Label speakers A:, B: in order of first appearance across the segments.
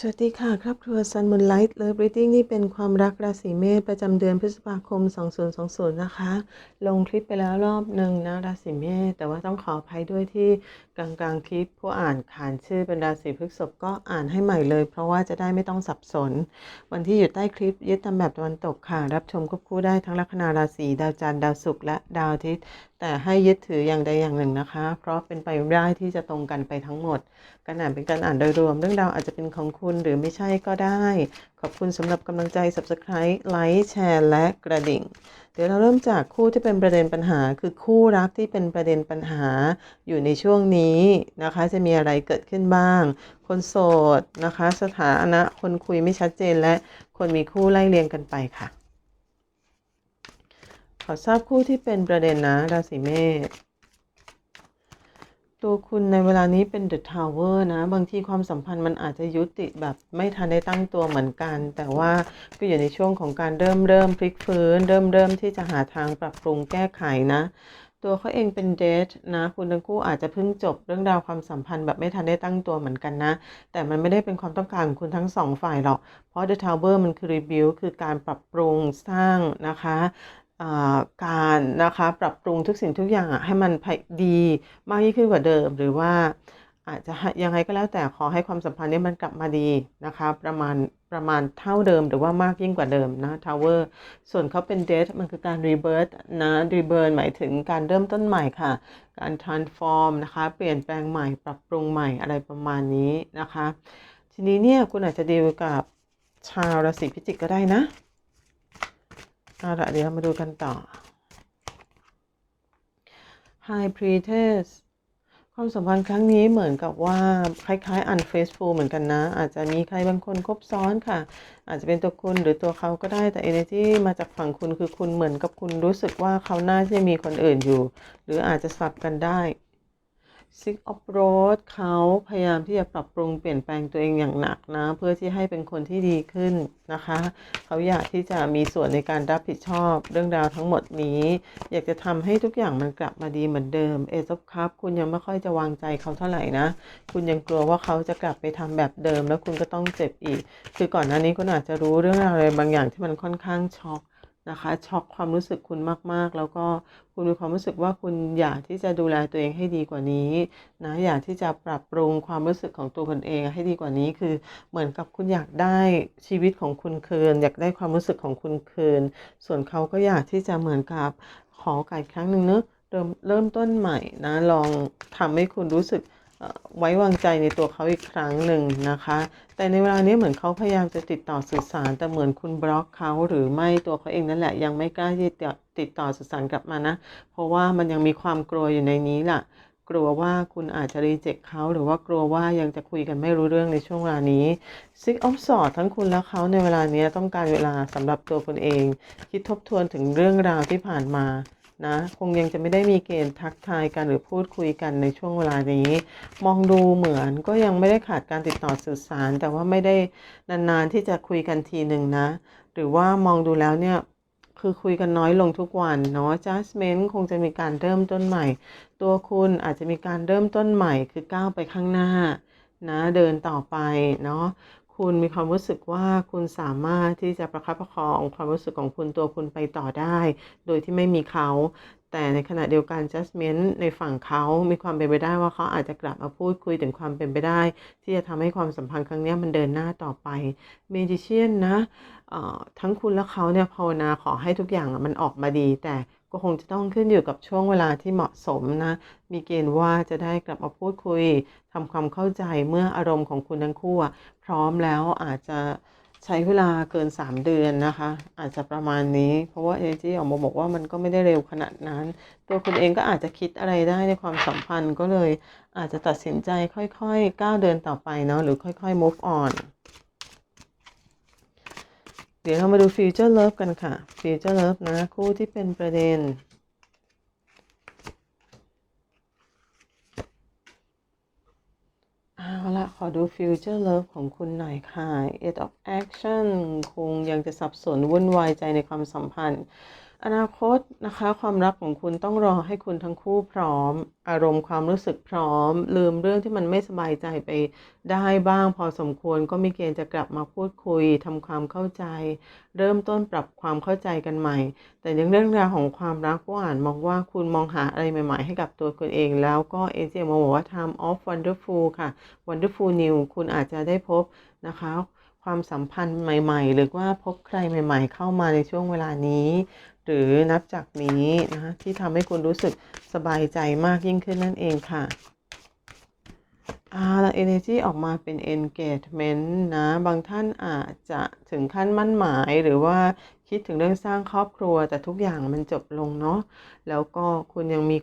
A: สวัสดีค่ะ ครอบครัว Sun Moonlight Love Reading นี่เป็นความรักราศีเมษประจำเดือนพฤษภาคม 2020 นะคะ ลงคลิปไปแล้วรอบหนึ่งนะราศีเมษแต่ว่าต้องขออภัยด้วยที่กลางกลางคลิปผู้อ่านขานชื่อเป็นราศีพฤษภก็อ่านให้ใหม่เลย เพราะว่าจะได้ไม่ต้องสับสน วันที่อยู่ใต้คลิปยึดตามแบบตะวันตกค่ะ รับชมควบคู่ได้ทั้งลัคนาราศีดาวจันทร์ดาวศุกร์และดาวอาทิตย์ แต่ให้ยึดถืออย่างใดอย่างหนึ่งนะคะ เพราะเป็นไปไม่ได้ที่จะตรงกันไปทั้งหมด การอ่านเป็นการอ่านโดยรวม เรื่องราวอาจจะเป็นของคุณหรือไม่ใช่ก็ได้ ขอบคุณสำหรับกำลังใจ Subscribe ไลค์แชร์และกระดิ่ง เดี๋ยวเราเริ่มจากคู่ที่เป็นประเด็นปัญหา คือคู่รักที่เป็นประเด็นปัญหาอยู่ในช่วงนี้นะคะ จะมีอะไรเกิดขึ้นบ้าง คนโสดนะคะ สถานะคนคุยไม่ชัดเจนและคนมีคู่ไล่เรียงกันไปค่ะ อทราบคู่ที่เป็นประเด็นนะราศีเมษตัวคุณในเวลานี้เป็น The Tower นะ บางทีความสัมพันธ์มันอาจจะยุติแบบไม่ทันได้ตั้งตัวเหมือนกัน แต่ว่าก็อยู่ในช่วงของการเริ่มเริ่มพลิกฟื้น เริ่มเริ่มที่จะหาทางปรับปรุงแก้ไขนะ ตัวเขาเองเป็นเดทนะ คุณทั้งคู่อาจจะเพิ่งจบเรื่องราวความสัมพันธ์แบบไม่ทันได้ตั้งตัวเหมือนกันนะ แต่มันไม่ได้เป็นความต้องการของคุณทั้งสองฝ่ายหรอกเพราะ The Tower มันคือ rebuild คือการปรับปรุงสร้างนะคะ การนะคะปรับปรุงทุกสิ่งทุกอย่างอะให้มันดีมากยิ่งขึ้นกว่าเดิม หรือว่าอาจจะยังไงก็แล้วแต่ขอให้ความสัมพันธ์นี้มันกลับมาดีนะคะ ประมาณประมาณเท่าเดิมหรือว่ามากยิ่งกว่าเดิมนะทาวเวอร์ส่วนเขาเป็นเดทมันคือการรีเบิร์ตนะรีเบิร์ตหมายถึงการเริ่มต้นใหม่ค่ะ การ transform นะคะเปลี่ยนแปลงใหม่ปรับปรุงใหม่อะไรประมาณนี้นะคะ ทีนี้เนี่ยคุณอาจจะดีลกับชาวราศีพิจิกก็ได้นะ เอาละเดี๋ยวเรามาดูกันต่อ High Priestess ความสัมพันธ์ครั้งนี้เหมือนกับว่าคล้ายๆ unfaithful เหมือนกันนะ อาจจะมีใครบางคนคบซ้อนค่ะ อาจจะเป็นตัวคุณหรือตัวเขาก็ได้แต่ energy มาจากฝั่งคุณคือคุณเหมือนกับคุณรู้สึกว่าเขาน่าจะมีคนอื่นอยู่ หรืออาจจะสลับกันได้ Six of Road เขาพยายามที่จะปรับปรุงเปลี่ยนแปลงตัวเองอย่างหนักนะ เพื่อที่ให้เป็นคนที่ดีขึ้นนะคะ เขาอยากที่จะมีส่วนในการรับผิดชอบเรื่องราวทั้งหมดนี้ อยากจะทำให้ทุกอย่างมันกลับมาดีเหมือนเดิม Ace of Cup คุณยังไม่ค่อยจะวางใจเขาเท่าไหร่นะ คุณยังกลัวว่าเขาจะกลับไปทำแบบเดิม แล้วคุณก็ต้องเจ็บอีก คือก่อนหน้านี้คุณอาจจะรู้เรื่องอะไรบางอย่างที่มันค่อนข้างช็อก นะคะช็อกความรู้สึกคุณมาก ๆ แล้วก็คุณมีความรู้สึกว่าคุณอยากที่จะดูแลตัวเองให้ดีกว่านี้นะอยากที่จะปรับปรุงความรู้สึกของตัวคุณเองให้ดีกว่านี้คือเหมือนกับคุณอยากได้ชีวิตของคุณคืน อยากได้ความรู้สึกของคุณคืน ส่วนเขาก็อยากที่จะเหมือนกับขอไก่ครั้งหนึ่งเนอะเริ่มเริ่มต้นใหม่นะลองทำให้คุณรู้สึก ไว้วางใจในตัวเขาอีกครั้งหนึ่งนะคะ แต่ในเวลานี้เหมือนเขาพยายามจะติดต่อสื่อสาร แต่เหมือนคุณบล็อกเขาหรือไม่ตัวเขาเองนั่นแหละ ยังไม่กล้าที่จะติดต่อสื่อสารกลับมานะ เพราะว่ามันยังมีความกลัวอยู่ในนี้ล่ะ กลัวว่าคุณอาจจะรีเจ็คเขาหรือว่ากลัวว่ายังจะคุยกันไม่รู้เรื่องในช่วงเวลานี้ Six of Swords ทั้งคุณและเขาในเวลานี้ต้องการเวลาสำหรับตัวคุณเอง คิดทบทวนถึงเรื่องราวที่ผ่านมา นะ คงยังจะไม่ได้มีเกณฑ์ทักทายกันหรือพูดคุยกันในช่วงเวลานี้ มองดูเหมือนก็ยังไม่ได้ขาดการติดต่อสื่อสาร แต่ว่าไม่ได้นานๆที่จะคุยกันทีหนึ่งนะ หรือว่ามองดูแล้วเนี่ยคือคุยกันน้อยลงทุกวันเนาะ adjustment คงจะมีการเริ่มต้นใหม่ ตัวคุณอาจจะมีการเริ่มต้นใหม่คือก้าวไปข้างหน้านะเดินต่อไปเนาะ คุณมีความรู้สึกว่าคุณสามารถที่จะประคับประคองความรู้สึกของคุณตัวคุณไปต่อได้ โดยที่ไม่มีเขา แต่ในขณะเดียวกัน judgment ในฝั่งเขามีความเป็นไปได้ว่าเขาอาจจะกลับมาพูดคุยถึงความเป็นไปได้ ที่จะทำให้ความสัมพันธ์ครั้งนี้มันเดินหน้าต่อไป Magician นะทั้งคุณและเขาเนี่ยภาวนาขอให้ทุกอย่างมันออกมาดีแต่ ก็คงจะต้องขึ้นอยู่กับช่วงเวลาที่เหมาะสมนะ มีเกณฑ์ว่าจะได้กลับมาพูดคุยทำความเข้าใจเมื่ออารมณ์ของคุณทั้งคู่พร้อมแล้วอาจจะใช้เวลาเกิน 3 เดือนนะคะ อาจจะประมาณนี้ เพราะว่าเอเจออกมาบอกว่ามันก็ไม่ได้เร็วขนาดนั้น ตัวคุณเองก็อาจจะคิดอะไรได้ในความสัมพันธ์ก็เลย อาจจะตัดสินใจค่อยๆก้าวเดินต่อไปเนาะหรือค่อยๆ move on ดี๋ยวเรามาดูฟิวเจอร์เลิฟกันค่ะฟิวเจอร์เลิฟนะ คู่ที่เป็นประเด็น เอาละขอดูฟิวเจอร์เลิฟของคุณหน่อยค่ะ Eight of Action คงยังจะสับสนวุ่นวายใจในความสัมพันธ์ อนาคตนะคะความรักของคุณต้องรอให้คุณทั้งคู่พร้อม อารมณ์ความรู้สึกพร้อม ลืมเรื่องที่มันไม่สบายใจไปได้บ้างพอสมควรก็มีเกณฑ์จะกลับมาพูดคุยทำความเข้าใจ เริ่มต้นปรับความเข้าใจกันใหม่ แต่ยังเรื่องราวของความรักก็อ่านมองว่าคุณมองหาอะไรใหม่ ๆ ให้กับตัวคุณเอง แล้วก็เอเจมาบอกว่า time of wonderful ค่ะ wonderful new คุณอาจจะได้พบนะคะความสัมพันธ์ใหม่ ๆ หรือว่าพบใครใหม่ ๆ เข้ามาในช่วงเวลานี้ หรือนับจากนี้นะที่ทำให้คุณรู้สึกสบายใจมากยิ่งขึ้นนั่นเองค่ะอาแล้ว energy ออกมาเป็น engagement นะ บางท่านอาจจะถึงขั้นมั่นหมายหรือว่าคิดถึงเรื่องสร้างครอบครัว แต่ทุกอย่างมันจบลงเนาะแล้วก็คุณยังมี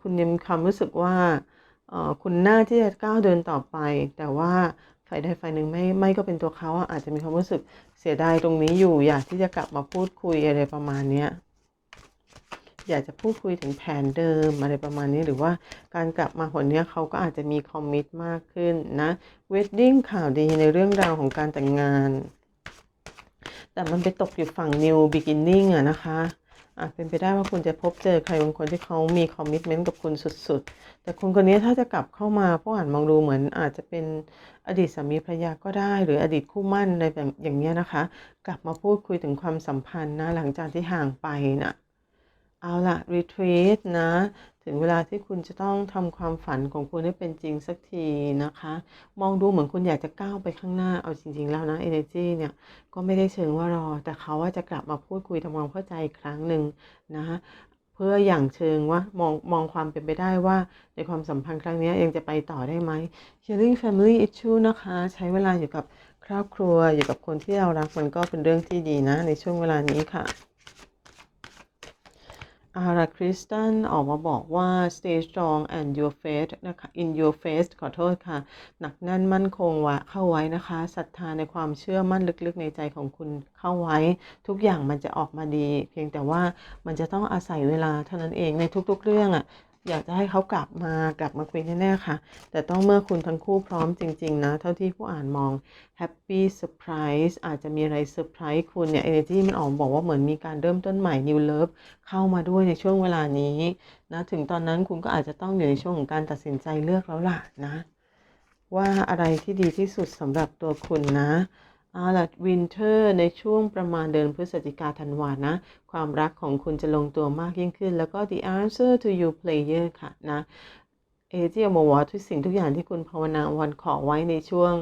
A: คุณยังมีความรู้สึกว่าคุณน่าที่จะก้าวเดินต่อไป แต่ว่า ฝ่ายใดฝ่ายหนึ่งไม่ไม่ก็เป็นตัวเขาอาจจะมีความรู้สึกเสียดายตรงนี้อยู่ อยากที่จะกลับมาพูดคุยอะไรประมาณเนี้ยอยากจะพูดคุยถึงแผนเดิมอะไรประมาณนี้หรือว่าการกลับมาหนเนี้ยเขาก็อาจจะมีคอมมิตมากขึ้นนะเวดดิ้งข่าวดีในเรื่องราวของการแต่งงาน แต่มันไปตกอยู่ฝั่ง new beginning อะนะคะ อาจเป็นไปได้ว่าคุณจะพบเจอใครบางคนที่เขามีคอมมิชเมนต์กับคุณสุดๆ แต่คนคนนี้ถ้าจะกลับเข้ามาผู้อ่านมองดูเหมือนอาจจะเป็นอดีตสามีภรรยาก็ได้ หรืออดีตคู่มั่นอะไรแบบอย่างเงี้ยนะคะ กลับมาพูดคุยถึงความสัมพันธ์นะหลังจากที่ห่างไปนะเอาละรีทวีตนะ ถึงเวลาที่คุณจะต้องทำความฝันของคุณให้เป็นจริงสักทีนะคะ มองดูเหมือนคุณอยากจะก้าวไปข้างหน้าเอาจริง ๆ แล้วนะ energy เนี่ยก็ไม่ได้เชิงว่ารอ แต่เขาว่าจะกลับมาพูดคุยทำความเข้าใจอีกครั้งหนึ่งนะเพื่ออย่างเชิงว่ามองมองความเป็นไปได้ว่าในความสัมพันธ์ครั้งนี้ยังจะไปต่อได้ไหม healing family issue นะคะ ใช้เวลาอยู่กับครอบครัวอยู่กับคนที่เรารักมันก็เป็นเรื่องที่ดีนะ ในช่วงเวลานี้ค่ะ อาราคริสตันออกมาบอกว่า stay strong and your faith นะคะ in your faith ขอโทษค่ะ หนักแน่นมั่นคงวะเข้าไว้นะคะศรัทธาในความเชื่อมั่นลึกๆในใจของคุณเข้าไว้ ทุกอย่างมันจะออกมาดี เพียงแต่ว่ามันจะต้องอาศัยเวลาเท่านั้นเองในทุกๆเรื่องอะ่ะ อยากจะให้เขากลับมากลับมาคุยแน่ๆค่ะ แต่ต้องเมื่อคุณทั้งคู่พร้อมจริง ๆ นะ เท่าที่ผู้อ่านมอง Happy Surprise อาจจะมีอะไรเซอร์ไพรส์คุณเนี่ย Energy มันออกบอกว่าเหมือนมีการเริ่มต้นใหม่ New Love เข้ามาด้วยในช่วงเวลานี้นะถึงตอนนั้นคุณก็อาจจะต้องอยู่ในช่วงของการตัดสินใจเลือกแล้วล่ะนะ ว่าอะไรที่ดีที่สุดสำหรับตัวคุณนะ เอาล่ะวินเทอร์ในช่วงประมาณเดือนพฤศจิกาธันวานะ ความรักของคุณจะลงตัวมากยิ่งขึ้น แล้วก็ the answer to you player ค่ะนะเอเจียบอว่าทุกสิ่งทุกอย่างที่คุณภาวนาวันขอไว้ในช่วง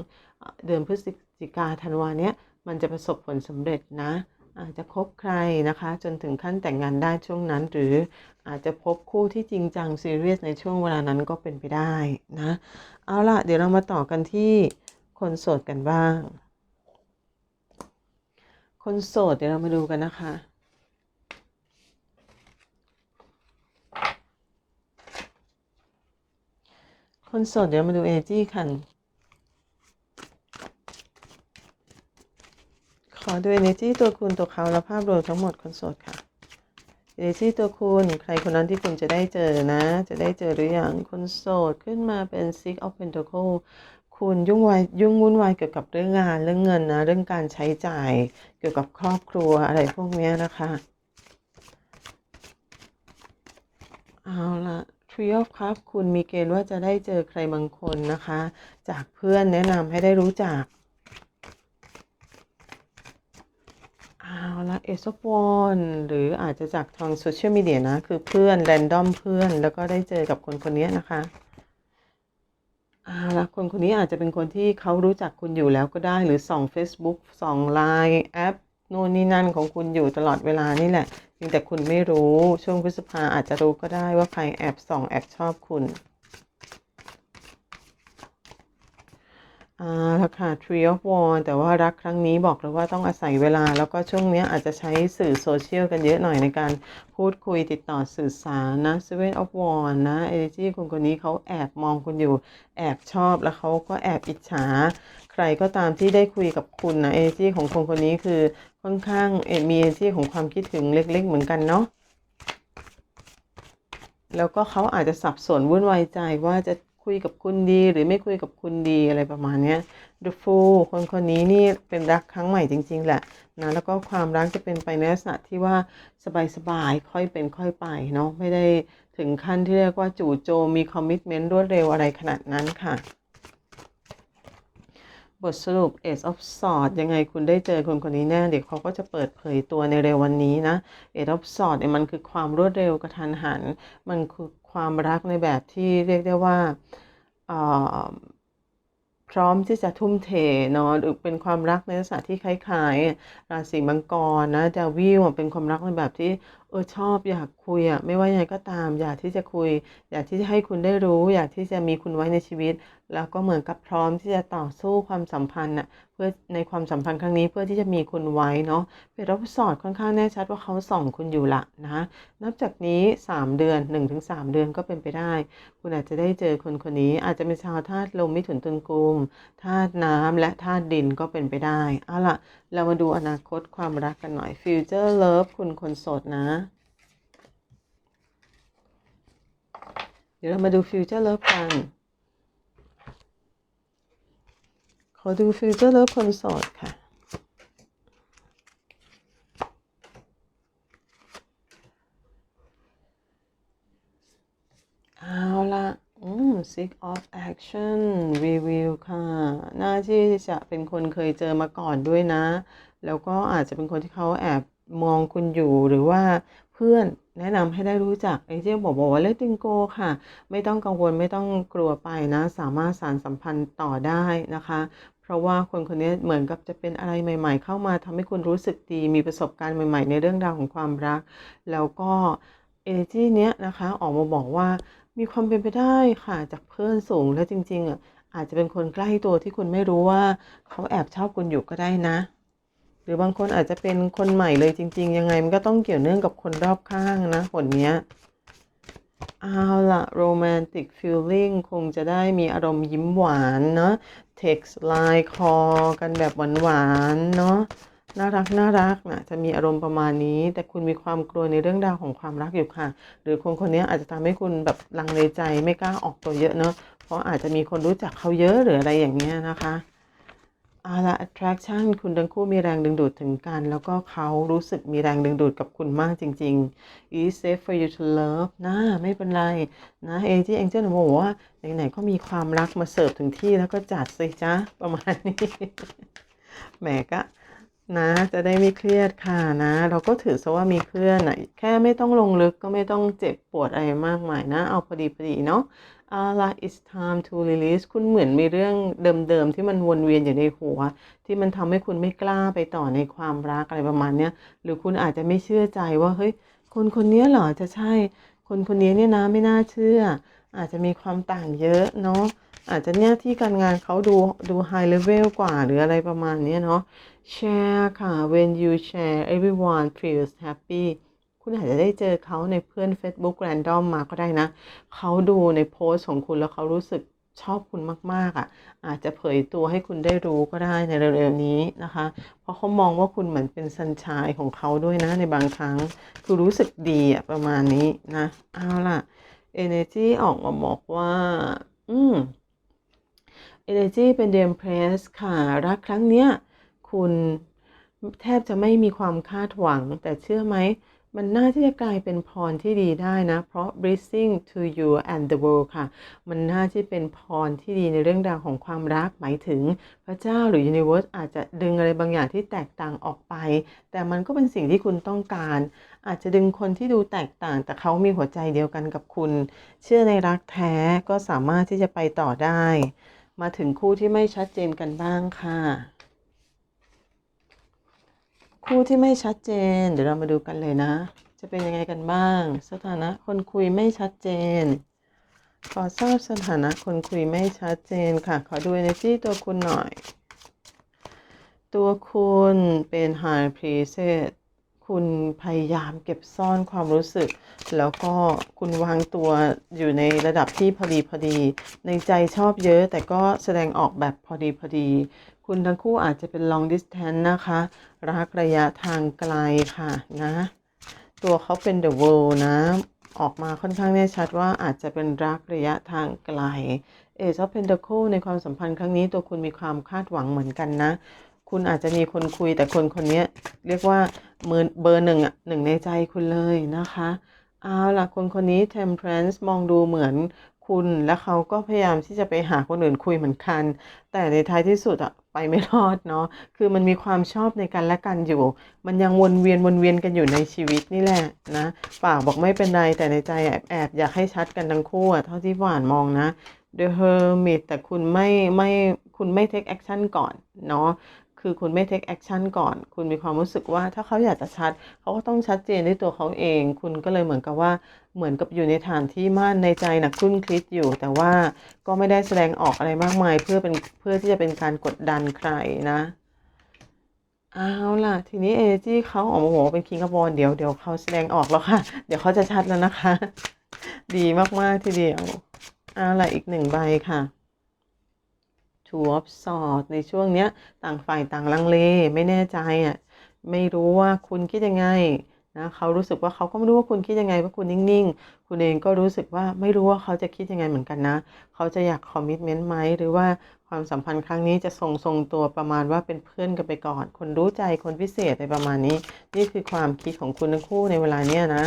A: เดือนพฤศจิกาธันวาเนี้ยมันจะประสบผลสำเร็จนะ อาจจะคบใครนะคะ จนถึงขั้นแต่งงานได้ช่วงนั้น หรืออาจจะพบคู่ที่จริงจังซีเรียสในช่วงเวลานั้นก็เป็นไปได้นะ เอาล่ะ เดี๋ยวเรามาต่อกันที่คนโสดกันบ้าง คนโสดเดี๋ยวเรามาดูกันนะคะ คนโสดเดี๋ยวมาดูเอจี้กันขอดู energy ตัวคุณตัวเขาและภาพรวมทั้งหมดคนโสดค่ะ energy ตัวคุณใครคนนั้นที่คุณจะได้เจอนะ จะได้เจอหรือยังคนโสดขึ้นมาเป็น six of pentacle คุณยุ่งวายยุ่งวุ่นวายเกี่ยวกับเรื่องงานเรื่องเงินนะเรื่องการใช้จ่ายเกี่ยวกับครอบครัวอะไรพวกนี้นะคะเอาละ Three of Cups คุณมีเกณฑ์ว่าจะได้เจอใครบางคนนะคะ จากเพื่อนแนะนำให้ได้รู้จักเอาละเอซ of วอนหรืออาจจะจากทางโซเชียลมีเดียนะ คือเพื่อนแรนดอมเพื่อน แล้วก็ได้เจอกับคนคนนี้นะคะ อาละคนคนนี้อาจจะเป็นคนที่เขารู้จักคุณอยู่แล้วก็ได้หรือส่อง Facebook ส่อง Line แอปโน่นนี่นั่นของคุณอยู่ตลอดเวลานี่แหละเพียงแต่คุณไม่รู้ช่วงพฤษภาอาจจะรู้ก็ได้ว่าใครแอบส่องแอบชอบคุณ อ่าราคา Tree of Wands แต่ว่ารักครั้งนี้บอกเลยว่าต้องอาศัยเวลา แล้วก็ช่วงนี้อาจจะใช้สื่อโซเชียลกันเยอะหน่อยในการพูดคุยติดต่อสื่อสารนะ Seven of Wands นะ Energy คนคนนี้เขาแอบมองคุณอยู่ แอบชอบแล้วเขาก็แอบอิจฉา ใครก็ตามที่ได้คุยกับคุณนะ Energy ของคนคนนี้คือค่อนข้างเอ่อมี Energy ของความคิดถึงเล็ก ๆ เหมือนกันเนาะแล้วก็เขาอาจจะสับสนวุ่นวายใจว่าจะ คุยกับคุณดีหรือไม่คุยกับคุณดีอะไรประมาณนี้ The Fool คนคนนี้นี่เป็นรักครั้งใหม่จริง ๆ แหละนะแล้วก็ความรักจะเป็นไปในลักษณะที่ว่าสบายๆค่อยเป็นค่อยไปเนาะไม่ได้ถึงขั้นที่เรียกว่าจู่โจมมีคอมมิชเมนต์รวดเร็วอะไรขนาดนั้นค่ะ บทสรุป Ace of Swords ยังไงคุณได้เจอคนคนนี้แน่เดี๋ยวเขาก็จะเปิดเผยตัวในเร็ววันนี้นะ Ace of Swords เนี่ยมันคือความรวดเร็วกระทันหัน มันคือ ความรักในแบบที่เรียกได้ว่าพร้อมที่จะทุ่มเทเนาะหรือเป็นความรักในลักษณะที่คล้ายๆราศีมังกรนะดาวิวเป็นความรักในแบบที่ ออชอบอยากคุยอะไม่ว่ายังไงก็ตาม อยากที่จะคุย อยากที่จะให้คุณได้รู้ อยากที่จะมีคุณไว้ในชีวิต แล้วก็เหมือนกับพร้อมที่จะต่อสู้ความสัมพันธ์น่ะเพื่อในความสัมพันธ์ครั้งนี้เพื่อที่จะมีคุณไว้เนาะเป็นรับสอดค่อนข้างแน่ชัดว่าเขาส่องคุณอยู่ละนะนับจากนี้ 3 เดือน 1-3 เดือนก็เป็นไปได้ คุณอาจจะได้เจอคนคนนี้ อาจจะเป็นชาวธาตุลมมิถุนตุลกุมธาตุน้ำและธาตุดินก็เป็นไปได้เอาล่ะ เรามาดูอนาคตความรักกันหน่อย Future Love คุณคนโสดนะ เดี๋ยวเรามาดู Future Love กัน ขอดู Future Love คนโสดค่ะ เอาละ อืม Seek of Action Review ค่ะน่าที่จะเป็นคนเคยเจอมาก่อนด้วยนะ แล้วก็อาจจะเป็นคนที่เขาแอบมองคุณอยู่หรือว่าเพื่อนแนะนำให้ได้รู้จักไอ้เจ้าบอกบอกว่าเลติงโกค่ะ ไม่ต้องกังวลไม่ต้องกลัวไปนะ สามารถสานสัมพันธ์ต่อได้นะคะ เพราะว่าคนคนนี้เหมือนกับจะเป็นอะไรใหม่ ๆ เข้ามาทำให้คุณรู้สึกดี มีประสบการณ์ใหม่ ๆ ในเรื่องราวของความรัก แล้วก็ energy เนี้ยนะคะ ออกมาบอกว่า มีความเป็นไปได้ค่ะจากเพื่อนสูงและจริงๆอะอาจจะเป็นคนใกล้ตัวที่คุณไม่รู้ว่าเขาแอบชอบคุณอยู่ก็ได้นะ หรือบางคนอาจจะเป็นคนใหม่เลยจริง ๆ ยังไงมันก็ต้องเกี่ยวเนื่องกับคนรอบข้างนะผลเนี้ยเอาละ romantic feeling คงจะได้มีอารมณ์ยิ้มหวานเนาะ text line call กันแบบหวานๆเนาะ น่ารักน่ารักนะจะมีอารมณ์ประมาณนี้ แต่คุณมีความกลัวในเรื่องราวของความรักอยู่ค่ะ หรือคนคนนี้อาจจะทำให้คุณแบบลังเลใจไม่กล้าออกตัวเยอะเนาะเพราะอาจจะมีคนรู้จักเขาเยอะหรืออะไรอย่างเงี้ยนะคะอาละ attraction คุณทั้งคู่มีแรงดึงดูดถึงกัน แล้วก็เขารู้สึกมีแรงดึงดูดกับคุณมากจริง ๆ is safe for you to love นะไม่เป็นไร นะเอจีเอ็งเจิลบอกว่าไหนๆก็มีความรักมาเสิร์ฟถึงที่แล้วก็จัดสิจ้าประมาณนี้แหมก็ นะ จะได้ไม่เครียดค่ะนะ เราก็ถือซะว่ามีเพื่อนนะแค่ไม่ต้องลงลึกก็ไม่ต้องเจ็บปวดอะไรมากมายนะ เอาพอดีพอดีเนาะอาละ it's time to release คุณเหมือนมีเรื่องเดิมๆ ที่มันวนเวียนอยู่ในหัว ที่มันทำให้คุณไม่กล้าไปต่อในความรักอะไรประมาณเนี้ยหรือคุณอาจจะไม่เชื่อใจว่าเฮ้ยคนคนนี้เหรอจะใช่ คนคนนี้เนี่ยนะไม่น่าเชื่อ อาจจะมีความต่างเยอะเนาะอาจจะเนี่ยที่การงานเขาดูดู high level กว่าหรืออะไรประมาณนี้เนาะ share ค่ะ when you share everyone feels happy คุณอาจจะได้เจอเขาในเพื่อน Facebook random มาก็ได้นะ เขาดูในโพสต์ของคุณแล้วเขารู้สึกชอบคุณมาก ๆอะ อาจจะเผยตัวให้คุณได้รู้ก็ได้ในเร็วๆนี้นะคะ เพราะเขามองว่าคุณเหมือนเป็นสัญชายของเขาด้วยนะ ในบางครั้ง คือรู้สึกดีอะประมาณนี้นะ เอาล่ะ energy ออกมาบอกว่า อืม energy เป็น d e m p r e s s ค่ะ รักครั้งเนี้ย คุณ แทบจะไม่มีความคาดหวัง แต่เชื่อไหม มันน่าที่จะกลายเป็นพรที่ดีได้นะ เพราะ blessing to you and the world ค่ะ มันน่าที่เป็นพรที่ดีในเรื่องราวของความรักหมายถึง พระเจ้าหรือ universe อาจจะดึงอะไรบางอย่างที่แตกต่างออกไป แต่มันก็เป็นสิ่งที่คุณต้องการ อาจจะดึงคนที่ดูแตกต่าง แต่เขามีหัวใจเดียวกันกับคุณ เชื่อในรักแท้ก็สามารถที่จะไปต่อได้มาถึงคู่ที่ไม่ชัดเจนกันบ้างค่ะ คู่ที่ไม่ชัดเจน เดี๋ยวเรามาดูกันเลยนะ จะเป็นยังไงกันบ้าง สถานะคนคุยไม่ชัดเจน ขอทราบสถานะคนคุยไม่ชัดเจนค่ะ ขอดู energy ตัวคุณหน่อย ตัวคุณเป็น high priestess คุณพยายามเก็บซ่อนความรู้สึก แล้วก็คุณวางตัวอยู่ในระดับที่พอดีพอดี ในใจชอบเยอะแต่ก็แสดงออกแบบพอดีพอดี คุณทั้งคู่อาจจะเป็น long distance นะคะ รักระยะทางไกลค่ะนะ ตัวเขาเป็น the world นะ ออกมาค่อนข้างแน่ชัดว่าอาจจะเป็นรักระยะทางไกล Age of Pentacle ในความสัมพันธ์ครั้งนี้ตัวคุณมีความคาดหวังเหมือนกันนะ คุณอาจจะมีคนคุยแต่คนคนนี้เรียกว่ามือเบอร์หนึ่งอะหนึ่งในใจคุณเลยนะคะเอาล่ะคนคนนี้ Temperance มองดูเหมือน คุณและเขาก็พยายามที่จะไปหาคนอื่นคุยเหมือนกัน แต่ในท้ายที่สุดอะไปไม่รอดเนาะคือมันมีความชอบในกันและกันอยู่ มันยังวนเวียนวนเวียนกันอยู่ในชีวิตนี่แหละนะปากบอกไม่เป็นไรแต่ในใจแอบแอบอยากให้ชัดกันทั้งคู่อะเท่าที่หวานมองนะ The Hermit แต่คุณไม่ไม่คุณไม่ take action ก่อนเนาะ คือคุณไม่ take action ก่อน คุณมีความรู้สึกว่าถ้าเขาอยากจะชัด เขาก็ต้องชัดเจนด้วยตัวเขาเอง คุณก็เลยเหมือนกับว่าเหมือนกับอยู่ในฐานที่มั่นในใจนะครุ่นคลิดอยู่ แต่ว่าก็ไม่ได้แสดงออกอะไรมากมาย เพื่อเป็นเพื่อที่จะเป็นการกดดันใครนะเอาล่ะ ทีนี้เอจี้เขาออกมาบอกว่าเป็นคิงกับบอลเดี๋ยวเดี๋ยวเขาแสดงออกแล้วค่ะ เดี๋ยวเขาจะชัดแล้วนะคะ ดีมาก ๆ ทีเดียวเอาล่ะอีกหนึ่งใบค่ะ Two of Swords ในช่วงเนี้ยต่างฝ่ายต่างลังเลไม่แน่ใจอะไม่รู้ว่าคุณคิดยังไงนะเขารู้สึกว่าเขาก็ไม่รู้ว่าคุณคิดยังไงว่าคุณนิ่งๆ คุณเองก็รู้สึกว่าไม่รู้ว่าเขาจะคิดยังไงเหมือนกันนะ เขาจะอยากคอมมิชเมนต์ไหมหรือว่าความสัมพันธ์ครั้งนี้จะทรงทรงตัวประมาณว่าเป็นเพื่อนกันไปก่อน คนรู้ใจคนพิเศษในประมาณนี้ นี่คือความคิดของคุณทั้งคู่ในเวลาเนี้ยนะ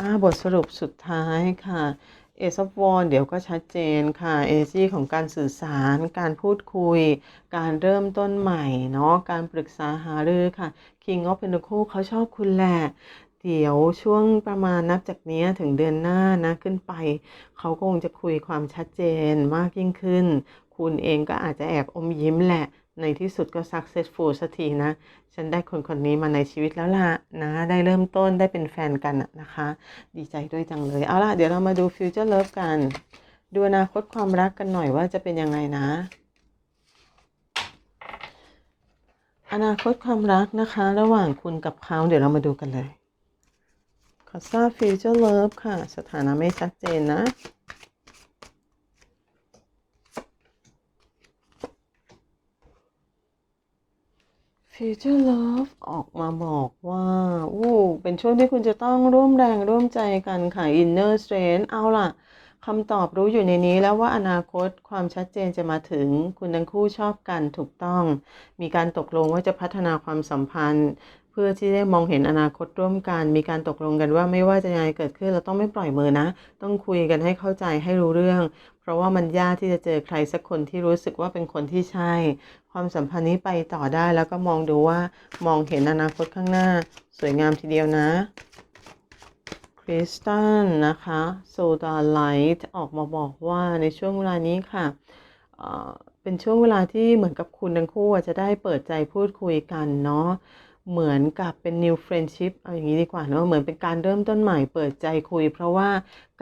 A: อ่าบทสรุปสุดท้ายค่ะ เอซอฟวอนเดี๋ยวก็ชัดเจนค่ะเอจีของการสื่อสาร การพูดคุย การเริ่มต้นใหม่เนาะการปรึกษาหารือค่ะ King of Pentacles เขาชอบคุณแหละเดี๋ยวช่วงประมาณนับจากนี้ถึงเดือนหน้านะขึ้นไป เขาคงจะคุยความชัดเจนมากยิ่งขึ้น คุณเองก็อาจจะแอบอมยิ้มแหละ ในที่สุดก็ successful สักทีนะ ฉันได้คนคนนี้มาในชีวิตแล้วล่ะนะ ได้เริ่มต้นได้เป็นแฟนกันนะคะ ดีใจด้วยจังเลย เอาล่ะ เดี๋ยวเรามาดู future love กัน ดูอนาคตความรักกันหน่อยว่าจะเป็นยังไงนะ อนาคตความรักนะคะ ระหว่างคุณกับเขาเดี๋ยวเรามาดูกันเลยขอทราบ future love ค่ะ สถานะไม่ชัดเจนนะ Future Love ออกมาบอกว่าอู้เป็นช่วงที่คุณจะต้องร่วมแรงร่วมใจกันค่ะ Inner Strength เอาล่ะคำตอบรู้อยู่ในนี้แล้วว่าอนาคตความชัดเจนจะมาถึงคุณทั้งคู่ชอบกันถูกต้อง มีการตกลงว่าจะพัฒนาความสัมพันธ์ พื่อที่ได้มองเห็นอนาคตร่วมกัน มีการตกลงกันว่าไม่ว่าจะยังไงเกิดขึ้นเราต้องไม่ปล่อยมือนะ ต้องคุยกันให้เข้าใจให้รู้เรื่อง เพราะว่ามันยากที่จะเจอใครสักคนที่รู้สึกว่าเป็นคนที่ใช่ ความสัมพันธ์นี้ไปต่อได้แล้วก็มองดูว่ามองเห็นอนาคตข้างหน้า สวยงามทีเดียวนะคริสตันนะคะโซดาไลท์ออกมาบอกว่าในช่วงเวลานี้ค่ะเอ่อเป็นช่วงเวลาที่เหมือนกับคุณทั้งคู่จะได้เปิดใจพูดคุยกันเนาะ เหมือนกับเป็น new friendship เอาอย่างนี้ดีกว่าเนาะเหมือนเป็นการเริ่มต้นใหม่เปิดใจคุย เพราะว่า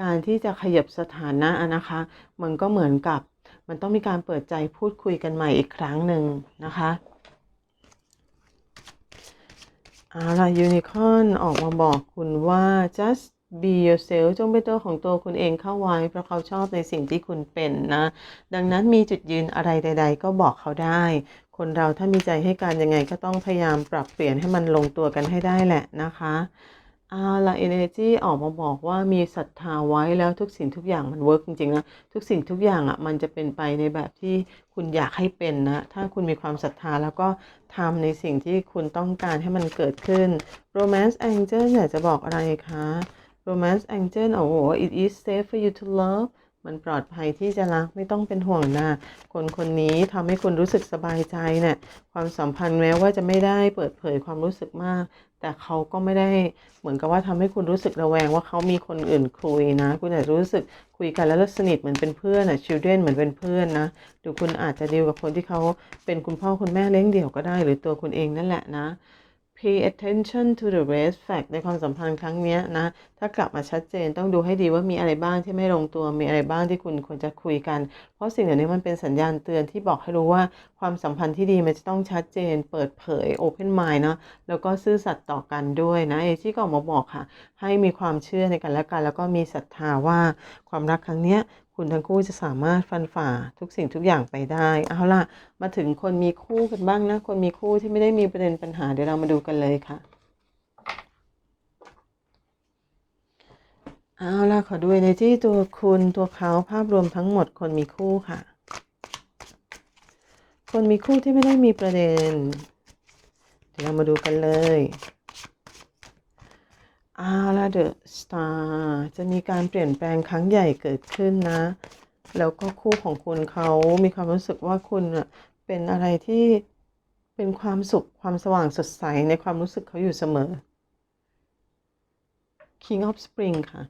A: การที่จะขยับสถานะนะคะ มันก็เหมือนกับมันต้องมีการเปิดใจพูดคุยกันใหม่อีกครั้งหนึ่งนะคะเอาล่ะยูนิคอนออกมาบอกคุณว่า just be yourself จงเป็นตัวของตัวคุณเองเข้าไว้ เพราะเขาชอบในสิ่งที่คุณเป็นนะ ดังนั้นมีจุดยืนอะไรใด ๆ ก็บอกเขาได้ คนเราถ้ามีใจให้การยังไงก็ต้องพยายามปรับเปลี่ยนให้มันลงตัวกันให้ได้แหละนะคะอาล่ะ energy ออกมาบอกว่ามีศรัทธาไว้แล้วทุกสิ่งทุกอย่างมันเวิร์กจริงๆนะทุกสิ่งทุกอย่างอะมันจะเป็นไปในแบบที่คุณอยากให้เป็นนะ ถ้าคุณมีความศรัทธาแล้วก็ทำในสิ่งที่คุณต้องการให้มันเกิดขึ้น romance angel อยากจะบอกอะไรคะ romance angel โอ้โห it is safe for you to love มันปลอดภัยที่จะรักไม่ต้องเป็นห่วงนะคนคนนี้ทำให้คุณรู้สึกสบายใจเนะี่ยความสัมพันธ์แม้ว่าจะไม่ได้เปิดเผยความรู้สึกมาก แต่เขาก็ไม่ได้เหมือนกับว่าทำให้คุณรู้สึกระแวงว่าเขามีคนอื่นคุยนะ คุณอาจจะรู้สึกคุยกันแล้วสนิทเหมือนเป็นเพื่อนอะ children เหมือนเป็นเพื่อนนะหรือคุณอาจจะดีลกับคนที่เขาเป็นคุณพ่อคุณแม่เลี้ยงเดี่ยวก็ได้ หรือตัวคุณเองนั่นแหละนะ pay attention to the red flag ในความสัมพันธ์ครั้งนี้นะ ถ้ากลับมาชัดเจนต้องดูให้ดีว่ามีอะไรบ้างที่ไม่ลงตัว มีอะไรบ้างที่คุณควรจะคุยกัน เพราะสิ่งเหล่านี้มันเป็นสัญญาณเตือนที่บอกให้รู้ว่าความสัมพันธ์ที่ดีมันจะต้องชัดเจน เปิดเผย open mind เนาะ แล้วก็ซื่อสัตย์ต่อกันด้วยนะ เอจี้ก็ออกมาบอกค่ะ ให้มีความเชื่อในกันและกัน แล้วก็มีศรัทธาว่าความรักครั้งนี้ คุณทั้งคู่จะสามารถฟันฝ่าทุกสิ่งทุกอย่างไปได้ เอาล่ะ มาถึงคนมีคู่กันบ้างนะ คนมีคู่ที่ไม่ได้มีประเด็นปัญหาเดี๋ยวเรามาดูกันเลยค่ะ เอาล่ะ ขอดู energy ตัวคุณตัวเขาภาพรวมทั้งหมดคนมีคู่ค่ะ คนมีคู่ที่ไม่ได้มีประเด็น เดี๋ยวเรามาดูกันเลย อาล่ะ The Star จะมีการเปลี่ยนแปลงครั้งใหญ่เกิดขึ้นนะ แล้วก็คู่ของคุณเขามีความรู้สึกว่าคุณเป็นอะไรที่เป็นความสุขความสว่างสดใสในความรู้สึกเขาอยู่เสมอ King of Spring ค่ะ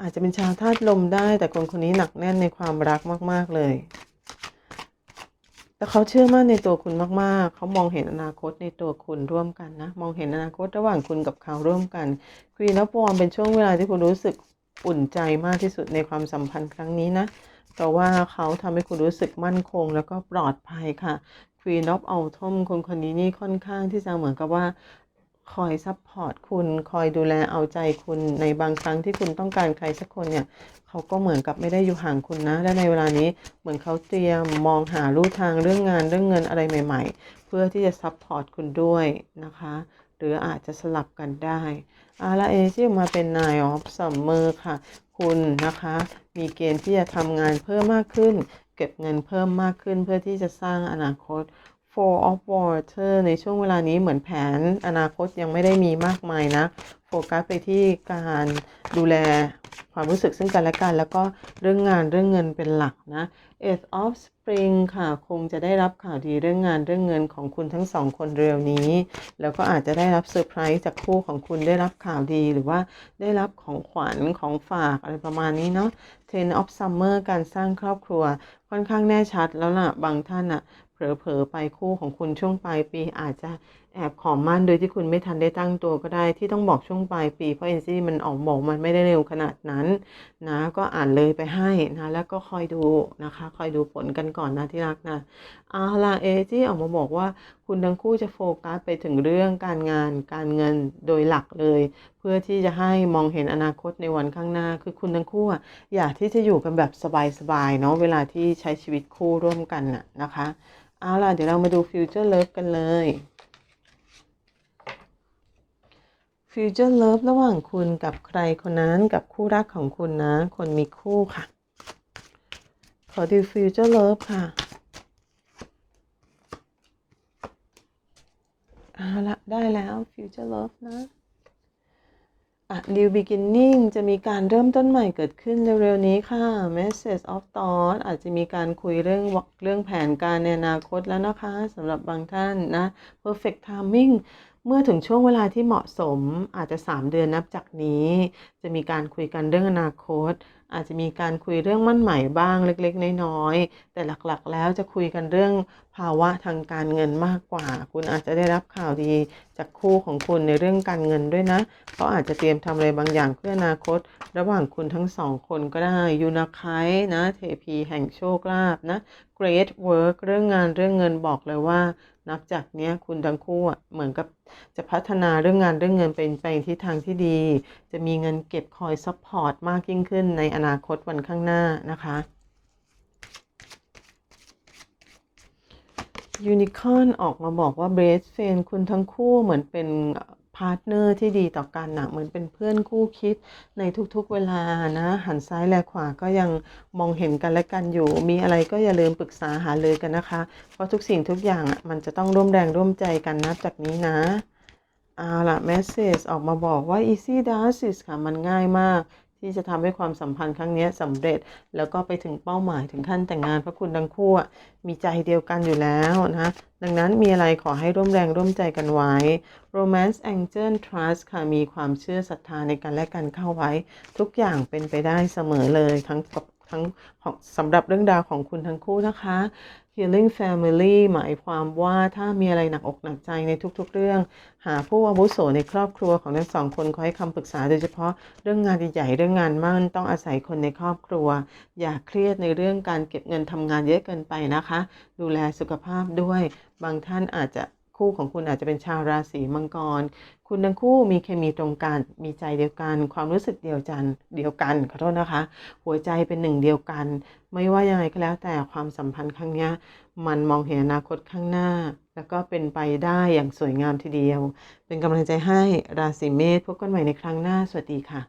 A: อาจจะเป็นชาวธาตุลมได้แต่คนคนนี้หนักแน่นในความรักมาก ๆ เลย แต่เขาเชื่อมั่นในตัวคุณมาก ๆ เขามองเห็นอนาคตในตัวคุณร่วมกันนะ มองเห็นอนาคตระหว่างคุณกับเขาร่วมกันควีน of w a n d เป็นช่วงเวลาที่คุณรู้สึกอุ่นใจมากที่สุดในความสัมพันธ์ครั้งนี้นะ เพราะว่าเขาทำให้คุณรู้สึกมั่นคง แล้วก็ปลอดภัยค่ะควีนอฟเอาทอมคนคนนี้นี่ค่อนข้างที่จะเหมือนกับว่า คอยซัพพอร์ตคุณคอยดูแลเอาใจคุณในบางครั้งที่คุณต้องการใครสักคนเนี่ยเขาก็เหมือนกับไม่ได้อยู่ห่างคุณนะ และในเวลานี้เหมือนเขาเตรียมมองหาลู่ทางเรื่องงานเรื่องเงินอะไรใหม่ ๆ เพื่อที่จะซัพพอร์ตคุณด้วยนะคะ หรืออาจจะสลับกันได้อาละเอที่มาเป็นนายออฟซัมเมอร์ค่ะ คุณนะคะ มีเกณฑ์ที่จะทำงานเพิ่มมากขึ้น เก็บเงินเพิ่มมากขึ้นเพื่อที่จะสร้างอนาคต Four of Water ในช่วงเวลานี้เหมือนแผนอนาคตยังไม่ได้มีมากมายนะ โฟกัสไปที่การดูแลความรู้สึกซึ่งกันและกัน แล้วก็เรื่องงานเรื่องเงินเป็นหลักนะ Eight of Spring ค่ะคงจะได้รับข่าวดีเรื่องงานเรื่องเงินของคุณทั้งสองคนเร็วนี้ แล้วก็อาจจะได้รับเซอร์ไพรส์จากคู่ของคุณได้รับข่าวดีหรือว่าได้รับของขวัญของฝากอะไรประมาณนี้เนาะ Ten of Summer การสร้างครอบครัวค่อนข้างแน่ชัดแล้วล่ะ บางท่านอะ เผลอๆไปคู่ของคุณช่วงปลายปีอาจจะแอบขอมั่นโดยที่คุณไม่ทันได้ตั้งตัวก็ได้ที่ต้องบอกช่วงปลายปี เพราะเอ็นซีมันออกบอกมันไม่ได้เร็วขนาดนั้นนะก็อ่านเลยไปให้นะ แล้วก็คอยดูนะคะ คอยดูผลกันก่อนนะที่รักนะอาลาเอที่ออกมาบอกว่าคุณทั้งคู่จะโฟกัสไปถึงเรื่องการงานการเงินโดยหลักเลย เพื่อที่จะให้มองเห็นอนาคตในวันข้างหน้า คือคุณทั้งคู่อยากที่จะอยู่กันแบบสบายๆเนาะเวลาที่ใช้ชีวิตคู่ร่วมกันน่ะนะคะ เอาล่ะ เดี๋ยวเรามาดูฟิวเจอร์เลิฟกันเลยฟิวเจอร์เลิฟระหว่างคุณกับใครคนนั้นกับคู่รักของคุณนะ คนมีคู่ค่ะ ขอดูฟิวเจอร์เลิฟค่ะเอาละได้แล้วฟิวเจอร์เลิฟนะ อะ new beginning จะมีการเริ่มต้นใหม่เกิดขึ้นเร็วๆนี้ค่ะ message of thought อาจจะมีการคุยเรื่องเรื่องแผนการในอนาคตแล้วนะคะสำหรับบางท่านนะ perfect timing เมื่อถึงช่วงเวลาที่เหมาะสมอาจจะ 3 เดือนนับจากนี้ จะมีการคุยกันเรื่องอนาคต อาจจะมีการคุยเรื่องมั่นหม่บ้างเล็กๆ น้อยๆ แต่หลักๆ แล้วจะคุยกันเรื่องภาวะทางการเงินมากกว่า คุณอาจจะได้รับข่าวดีจากคู่ของคุณในเรื่องการเงินด้วยนะเขาอาจจะเตรียมทำอะไรบางอย่างเพื่ออนาคต ระหว่างคุณทั้งสองคนก็ได้ยูนาไคนะ เทพีแห่งโชคลาภนะ great work เรื่องงานเรื่องเงินบอกเลยว่า นับจากเนี้ยคุณทั้งคู่อะเหมือนกับจะพัฒนาเรื่องงานเรื่องเงินเป็นไปทิศทางที่ดี จะมีเงินเก็บคอยซัพพอร์ตมากยิ่งขึ้นในอนาคตวันข้างหน้านะคะยูนิคอนออกมาบอกว่าเบสเฟนคุณทั้งคู่เหมือนเป็น พาร์ทเนอร์ที่ดีต่อกันนะเหมือนเป็นเพื่อนคู่คิดในทุกๆเวลานะ หันซ้ายแลขวาก็ยังมองเห็นกันและกันอยู่ มีอะไรก็อย่าลืมปรึกษาหาเลยกันนะคะ เพราะทุกสิ่งทุกอย่างมันจะต้องร่วมแรงร่วมใจกันนะจากนี้นะเอาล่ะ message ออกมาบอกว่า easy does it ค่ะ มันง่ายมาก ที่จะทำให้ความสัมพันธ์ครั้งนี้สำเร็จแล้วก็ไปถึงเป้าหมายถึงขั้นแต่งงานเพราะคุณทั้งคู่มีใจเดียวกันอยู่แล้วนะดังนั้นมีอะไรขอให้ร่วมแรงร่วมใจกันไว้ Romance Angel Trust ค่ะ มีความเชื่อศรัทธาในกันและกันเข้าไว้ ทุกอย่างเป็นไปได้เสมอเลยทั้งกับทั้งของสำหรับเรื่องราวของคุณทั้งคู่นะคะ Healing Family หมายความว่าถ้ามีอะไรหนักอกหนักใจในทุกๆ เรื่อง หาผู้อาวุโสในครอบครัวของทั้งสองคนขอให้คำปรึกษาโดยเฉพาะเรื่องงานใหญ่เรื่องงานมั่นต้องอาศัยคนในครอบครัว อย่าเครียดในเรื่องการเก็บเงินทำงานเยอะเกินไปนะคะ ดูแลสุขภาพด้วย บางท่านอาจจะคู่ของคุณอาจจะเป็นชาวราศีมังกร คุณทั้งคู่มีเคมีตรงกัน มีใจเดียวกัน ความรู้สึกเดียวกันเดียวกันขอโทษนะคะ หัวใจเป็นหนึ่งเดียวกัน ไม่ว่ายังไงก็แล้วแต่ความสัมพันธ์ครั้งนี้มันมองเห็นอนาคตข้างหน้า แล้วก็เป็นไปได้อย่างสวยงามทีเดียว เป็นกำลังใจให้ราศีเมษพบกันใหม่ในครั้งหน้า สวัสดีค่ะ